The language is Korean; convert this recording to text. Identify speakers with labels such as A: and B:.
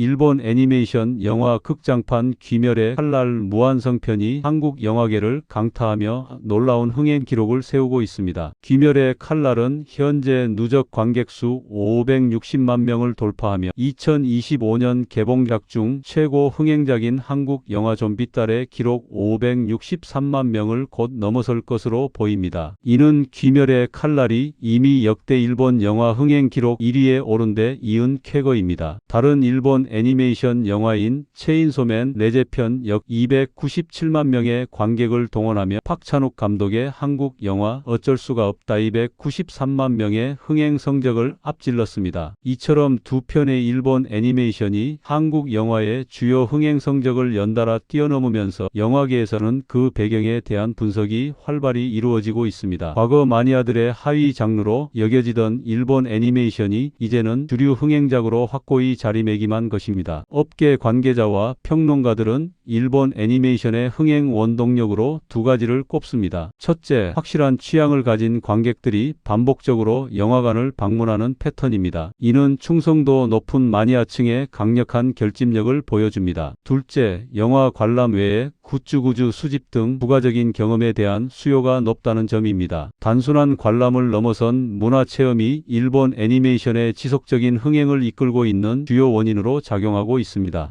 A: 일본 애니메이션 영화 극장판 귀멸의 칼날 무한성편이 한국 영화계를 강타하며 놀라운 흥행 기록을 세우고 있습니다. 귀멸의 칼날은 현재 누적 관객 수 560만 명을 돌파하며 2025년 개봉작 중 최고 흥행작인 한국 영화 좀비 딸의 기록 563만 명을 곧 넘어설 것으로 보입니다. 이는 귀멸의 칼날이 이미 역대 일본 영화 흥행 기록 1위에 오른 데 이은 쾌거입니다. 다른 일본 애니메이션 영화인 체인소맨 레제편 역 297만 명의 관객을 동원하며 박찬욱 감독의 한국 영화 어쩔 수가 없다 293만 명의 흥행 성적을 앞질렀습니다. 이처럼 두 편의 일본 애니메이션이 한국 영화의 주요 흥행 성적을 연달아 뛰어넘으면서 영화계에서는 그 배경에 대한 분석이 활발히 이루어지고 있습니다. 과거 마니아들의 하위 장르로 여겨지던 일본 애니메이션이 이제는 주류 흥행작으로 확고히 자리매김한 것입니다. 업계 관계자와 평론가들은 일본 애니메이션의 흥행 원동력으로 두 가지를 꼽습니다. 첫째, 확실한 취향을 가진 관객들이 반복적으로 영화관을 방문하는 패턴입니다. 이는 충성도 높은 마니아층의 강력한 결집력을 보여줍니다. 둘째, 영화 관람 외에 굿즈구즈 수집 등 부가적인 경험에 대한 수요가 높다는 점입니다. 단순한 관람을 넘어선 문화 체험이 일본 애니메이션의 지속적인 흥행을 이끌고 있는 주요 원인으로 작용하고 있습니다.